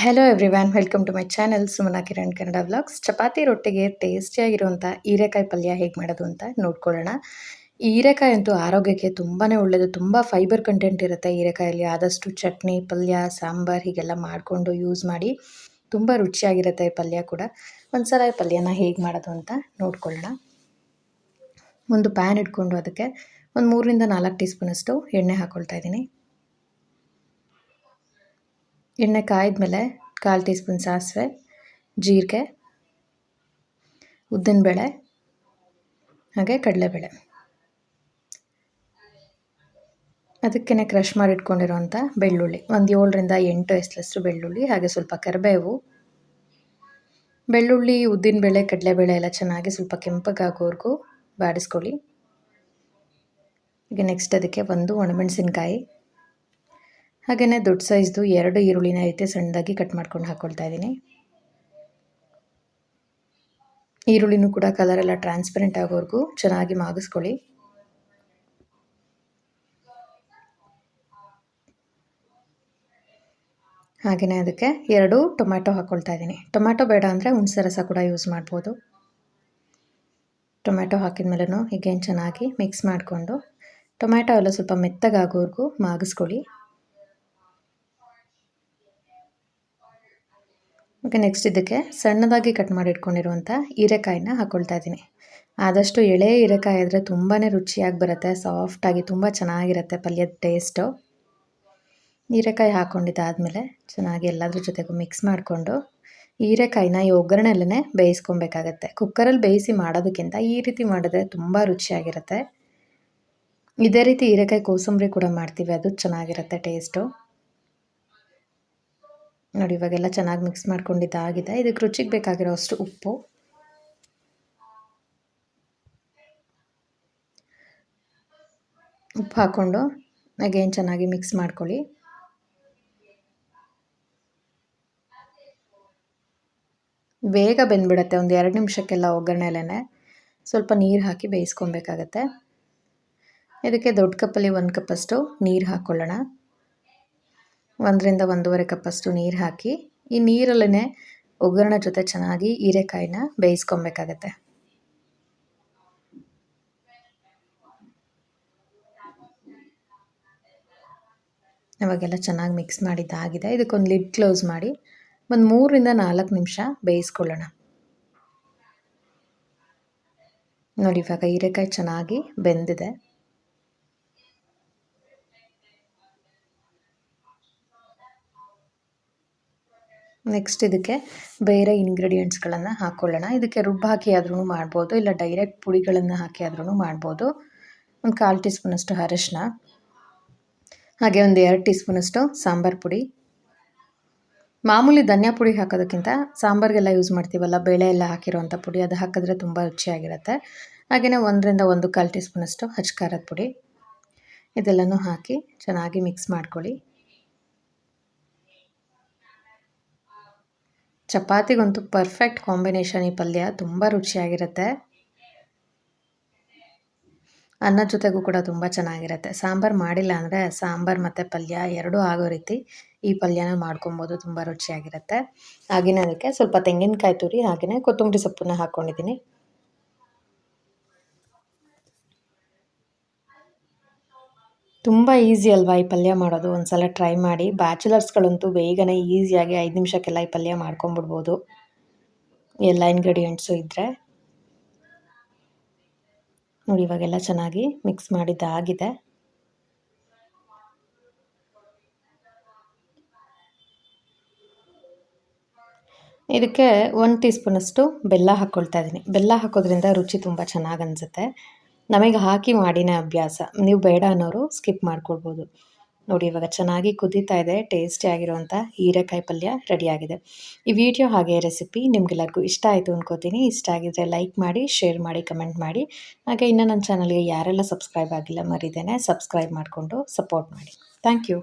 Hello every one welcome to my channel Sumana Kiran Kannada vlogs chapati ರೊಟ್ಟಿಗೆ ಟೇಸ್ಟಿಯಾಗಿರುವಂಥ ಹೀರೆಕಾಯಿ ಪಲ್ಯ ಹೇಗೆ ಮಾಡೋದು ಅಂತ ನೋಡ್ಕೊಳ್ಳೋಣ. ಹೀರೆಕಾಯಿ ಅಂತೂ ಆರೋಗ್ಯಕ್ಕೆ ತುಂಬಾ ಒಳ್ಳೆಯದು ತುಂಬ ಫೈಬರ್ ಕಂಟೆಂಟ್ ಇರುತ್ತೆ ಹೀರೆಕಾಯಲ್ಲಿ. ಆದಷ್ಟು ಚಟ್ನಿ, ಪಲ್ಯ, ಸಾಂಬಾರು ಹೀಗೆಲ್ಲ ಮಾಡಿಕೊಂಡು ಯೂಸ್ ಮಾಡಿ ತುಂಬ ರುಚಿಯಾಗಿರುತ್ತೆ ಈ ಪಲ್ಯ ಕೂಡ. ಒಂದು ಸಲ ಈ ಪಲ್ಯನ ಹೇಗೆ ಮಾಡೋದು ಅಂತ ನೋಡ್ಕೊಳ್ಳೋಣ. ಒಂದು ಪ್ಯಾನ್ ಇಟ್ಕೊಂಡು ಅದಕ್ಕೆ ಒಂದು ಮೂರರಿಂದ ನಾಲ್ಕು ಟೀ ಸ್ಪೂನಷ್ಟು ಎಣ್ಣೆ ಹಾಕ್ಕೊಳ್ತಾ ಇದ್ದೀನಿ. ಎಣ್ಣೆ ಕಾಯ್ದಮೇಲೆ ಕಾಲು ಟೀ ಸ್ಪೂನ್ ಸಾಸಿವೆ, ಜೀರಿಗೆ, ಉದ್ದಿನಬೇಳೆ, ಹಾಗೆ ಕಡಲೆಬೇಳೆ. ಅದಕ್ಕೇ ಕ್ರಷ್ ಮಾಡಿಟ್ಕೊಂಡಿರೋಂಥ ಬೆಳ್ಳುಳ್ಳಿ. ಒಂದು ಏಳರಿಂದ ಎಂಟು ಎಸ್ಲಷ್ಟು ಬೆಳ್ಳುಳ್ಳಿ, ಹಾಗೆ ಸ್ವಲ್ಪ ಕರಿಬೇವು. ಬೆಳ್ಳುಳ್ಳಿ, ಉದ್ದಿನಬೇಳೆ, ಕಡಲೆಬೇಳೆ ಎಲ್ಲ ಚೆನ್ನಾಗಿ ಸ್ವಲ್ಪ ಕೆಂಪಗಾಗೋವರೆಗೂ ಬಾಡಿಸ್ಕೊಳ್ಳಿ. ಈಗ ನೆಕ್ಸ್ಟ್ ಅದಕ್ಕೆ ಒಂದು ಒಣಮೆಣಸಿನ್ಕಾಯಿ. ಹಾಗೆಯೇ ದೊಡ್ಡ ಸೈಜ್ದು ಎರಡು ಈರುಳ್ಳಿನ ಐತೆ, ಸಣ್ಣದಾಗಿ ಕಟ್ ಮಾಡ್ಕೊಂಡು ಹಾಕ್ಕೊಳ್ತಾ ಇದ್ದೀನಿ. ಈರುಳ್ಳಿನೂ ಕೂಡ ಕಲರ್ ಎಲ್ಲ ಟ್ರಾನ್ಸ್ಪರೆಂಟ್ ಆಗೋವರೆಗೂ ಚೆನ್ನಾಗಿ ಮಾಗಿಸ್ಕೊಳ್ಳಿ. ಹಾಗೆಯೇ ಅದಕ್ಕೆ ಎರಡು ಟೊಮ್ಯಾಟೊ ಹಾಕ್ಕೊಳ್ತಾ ಇದ್ದೀನಿ. ಟೊಮ್ಯಾಟೊ ಬೇಡ ಅಂದರೆ ಹುಣಸೆ ರಸ ಕೂಡ ಯೂಸ್ ಮಾಡ್ಬೋದು. ಟೊಮ್ಯಾಟೊ ಹಾಕಿದ ಮೇಲೂ ಹೀಗೇನು ಚೆನ್ನಾಗಿ ಮಿಕ್ಸ್ ಮಾಡಿಕೊಂಡು ಟೊಮ್ಯಾಟೊ ಎಲ್ಲ ಸ್ವಲ್ಪ ಮೆತ್ತಗಾಗೋವರೆಗೂ ಮಾಗಿಸ್ಕೊಳ್ಳಿ. ಓಕೆ ನೆಕ್ಸ್ಟ್ ಇದಕ್ಕೆ ಸಣ್ಣದಾಗಿ ಕಟ್ ಮಾಡಿ ಇಟ್ಕೊಂಡಿರುವಂಥ ಹೀರೆಕಾಯಿನ ಹಾಕ್ಕೊಳ್ತಾ ಇದ್ದೀನಿ. ಆದಷ್ಟು ಎಳೆ ಹೀರೆಕಾಯಿ ಆದರೆ ತುಂಬಾ ರುಚಿಯಾಗಿ ಬರುತ್ತೆ ಸಾಫ್ಟಾಗಿ ತುಂಬ ಚೆನ್ನಾಗಿರುತ್ತೆ ಪಲ್ಯದ ಟೇಸ್ಟು ಹೀರೆಕಾಯಿ ಹಾಕ್ಕೊಂಡಿದ್ದಾದಮೇಲೆ ಚೆನ್ನಾಗಿ ಎಲ್ಲದ್ರ ಜೊತೆಗೂ ಮಿಕ್ಸ್ ಮಾಡಿಕೊಂಡು ಹೀರೆಕಾಯಿನ ಈ ಒಗ್ಗರಣೆಲ್ಲೇ ಬೇಯಿಸ್ಕೊಬೇಕಾಗತ್ತೆ. ಕುಕ್ಕರಲ್ಲಿ ಬೇಯಿಸಿ ಮಾಡೋದಕ್ಕಿಂತ ಈ ರೀತಿ ಮಾಡಿದ್ರೆ ತುಂಬ ರುಚಿಯಾಗಿರುತ್ತೆ. ಇದೇ ರೀತಿ ಹೀರೆಕಾಯಿ ಕೋಸಂಬರಿ ಕೂಡ ಮಾಡ್ತೀವಿ, ಅದು ಚೆನ್ನಾಗಿರುತ್ತೆ ಟೇಸ್ಟು ನೋಡಿ, ಇವಾಗೆಲ್ಲ ಚೆನ್ನಾಗಿ ಮಿಕ್ಸ್ ಮಾಡ್ಕೊಂಡಿದ್ದಾಗಿದೆ ಇದಕ್ಕೆ ರುಚಿಗೆ ಬೇಕಾಗಿರೋ ಅಷ್ಟು ಉಪ್ಪು. ಉಪ್ಪು ಹಾಕ್ಕೊಂಡು ಅಗೇನ್ ಚೆನ್ನಾಗಿ ಮಿಕ್ಸ್ ಮಾಡ್ಕೊಳ್ಳಿ. ಬೇಗ ಬೆಂದ್ಬಿಡತ್ತೆ, ಒಂದು ಎರಡು ನಿಮಿಷಕ್ಕೆಲ್ಲ ಒಗ್ಗರಣೆಲೇ ಸ್ವಲ್ಪ ನೀರು ಹಾಕಿ ಬೇಯಿಸ್ಕೊಬೇಕಾಗತ್ತೆ. ಇದಕ್ಕೆ ದೊಡ್ಡ ಕಪ್ಪಲ್ಲಿ ಒಂದು ಕಪ್ಪಷ್ಟು ನೀರು ಹಾಕ್ಕೊಳ್ಳೋಣ ಒಂದರಿಂದ ಒಂದೂವರೆ ಕಪ್ಪಷ್ಟು ನೀರು ಹಾಕಿ, ಈ ನೀರಲ್ಲೇ ಒಗ್ಗರಣೆ ಜೊತೆ ಚೆನ್ನಾಗಿ ಹೀರೆಕಾಯಿನ ಬೇಯಿಸ್ಕೊಬೇಕಾಗತ್ತೆ. ಇವಾಗೆಲ್ಲ ಚೆನ್ನಾಗಿ ಮಿಕ್ಸ್ ಮಾಡಿದ್ದಾಗಿದೆ ಇದಕ್ಕೊಂದು ಲಿಡ್ ಕ್ಲೋಸ್ ಮಾಡಿ ಒಂದು ಮೂರರಿಂದ ನಾಲ್ಕು ನಿಮಿಷ ಬೇಯಿಸ್ಕೊಳ್ಳೋಣ. ನೋಡಿ, ಇವಾಗ ಹೀರೆಕಾಯಿ ಚೆನ್ನಾಗಿ ಬೆಂದಿದೆ. ನೆಕ್ಸ್ಟ್ ಇದಕ್ಕೆ ಬೇರೆ ಇಂಗ್ರೀಡಿಯೆಂಟ್ಸ್ಗಳನ್ನು ಹಾಕ್ಕೊಳ್ಳೋಣ ಇದಕ್ಕೆ ರುಬ್ಬು ಹಾಕಿ ಆದ್ರೂ ಮಾಡ್ಬೋದು, ಇಲ್ಲ ಡೈರೆಕ್ಟ್ ಪುಡಿಗಳನ್ನು ಹಾಕಿ ಆದ್ರೂ ಮಾಡ್ಬೋದು. ಒಂದು ಕಾಲು ಟೀ ಸ್ಪೂನಷ್ಟು ಅರಶಿನ, ಹಾಗೆ ಒಂದು ಎರಡು ಟೀ ಸ್ಪೂನಷ್ಟು ಸಾಂಬಾರು ಪುಡಿ. ಮಾಮೂಲಿ ಧನಿಯಾ ಪುಡಿ ಹಾಕೋದಕ್ಕಿಂತ ಸಾಂಬಾರ್ಗೆಲ್ಲ ಯೂಸ್ ಮಾಡ್ತೀವಲ್ಲ, ಬೇಳೆ ಎಲ್ಲ ಹಾಕಿರೋವಂಥ ಪುಡಿ, ಅದು ಹಾಕಿದ್ರೆ ತುಂಬ ರುಚಿಯಾಗಿರುತ್ತೆ. ಹಾಗೆಯೇ ಒಂದರಿಂದ ಒಂದು ಕಾಲು ಟೀ ಸ್ಪೂನಷ್ಟು ಹಚ್ಕಾರದ ಪುಡಿ. ಇದೆಲ್ಲನೂ ಹಾಕಿ ಚೆನ್ನಾಗಿ ಮಿಕ್ಸ್ ಮಾಡ್ಕೊಳ್ಳಿ. ಚಪಾತಿಗಂತೂ ಪರ್ಫೆಕ್ಟ್ ಕಾಂಬಿನೇಷನ್ ಈ ಪಲ್ಯ. ತುಂಬ ರುಚಿಯಾಗಿರುತ್ತೆ. ಅನ್ನ ಜೊತೆಗೂ ಕೂಡ ತುಂಬ ಚೆನ್ನಾಗಿರುತ್ತೆ. ಸಾಂಬಾರು ಮಾಡಿಲ್ಲ ಅಂದರೆ ಸಾಂಬಾರು ಮತ್ತು ಪಲ್ಯ ಎರಡೂ ಆಗೋ ರೀತಿ ಈ ಪಲ್ಯನ ಮಾಡ್ಕೊಬೋದು. ತುಂಬ ರುಚಿಯಾಗಿರುತ್ತೆ. ಹಾಗೆಯೇ ಅದಕ್ಕೆ ಸ್ವಲ್ಪ ತೆಂಗಿನಕಾಯಿ ತುರಿ ಹಾಗೆಯೇ ಕೊತ್ತಂಬರಿ ಸೊಪ್ಪನ್ನ ಹಾಕ್ಕೊಂಡಿದ್ದೀನಿ ತುಂಬ ಈಸಿ ಅಲ್ವಾ ಈ ಪಲ್ಯ ಮಾಡೋದು? ಒಂದು ಸಲ ಟ್ರೈ ಮಾಡಿ. ಬ್ಯಾಚುಲರ್ಸ್ಗಳಂತೂ ಬೇಗನೆ ಈಸಿಯಾಗಿ ಐದು ನಿಮಿಷಕ್ಕೆಲ್ಲ ಈ ಪಲ್ಯ ಮಾಡ್ಕೊಂಬಿಡ್ಬೋದು ಎಲ್ಲ ಇಂಗ್ರೀಡಿಯೆಂಟ್ಸು ಇದ್ದರೆ ನೋಡಿ, ಇವಾಗೆಲ್ಲ ಚೆನ್ನಾಗಿ ಮಿಕ್ಸ್ ಮಾಡಿದ್ದಾಗಿದೆ. ಇದಕ್ಕೆ ಒಂದು ಟೀ ಸ್ಪೂನಷ್ಟು ಬೆಲ್ಲ ಹಾಕ್ಕೊಳ್ತಾ ಇದ್ದೀನಿ. ಬೆಲ್ಲ ಹಾಕೋದ್ರಿಂದ ರುಚಿ ತುಂಬ ಚೆನ್ನಾಗಿ ಅನಿಸುತ್ತೆ. ನಮಗೆ ಹಾಕಿ ಮಾಡಿನೇ ಅಭ್ಯಾಸ. ನೀವು ಬೇಡ ಅನ್ನೋರು ಸ್ಕಿಪ್ ಮಾಡ್ಕೊಳ್ಬೋದು. ನೋಡಿ, ಇವಾಗ ಚೆನ್ನಾಗಿ ಕುದೀತಾ ಇದೆ ಟೇಸ್ಟಿ ಆಗಿರುವಂಥ ಹೀರೆಕಾಯಿ ಪಲ್ಯ ರೆಡಿಯಾಗಿದೆ ಈ ವಿಡಿಯೋ ಹಾಗೆ ರೆಸಿಪಿ ನಿಮಗೆಲ್ಲರಿಗೂ ಇಷ್ಟ ಆಯಿತು ಅನ್ಕೋತೀನಿ. ಇಷ್ಟ ಆಗಿದ್ರೆ ಲೈಕ್ ಮಾಡಿ ಶೇರ್ ಮಾಡಿ ಕಮೆಂಟ್ ಮಾಡಿ. ಹಾಗೆ ಇನ್ನೂ ನನ್ನ ಚಾನಲ್ಗೆ ಯಾರೆಲ್ಲ ಸಬ್ಸ್ಕ್ರೈಬ್ ಆಗಿಲ್ಲ ಮರಿದೇನೆ ಸಬ್ಸ್ಕ್ರೈಬ್ ಮಾಡಿಕೊಂಡು ಸಪೋರ್ಟ್ ಮಾಡಿ. Thank you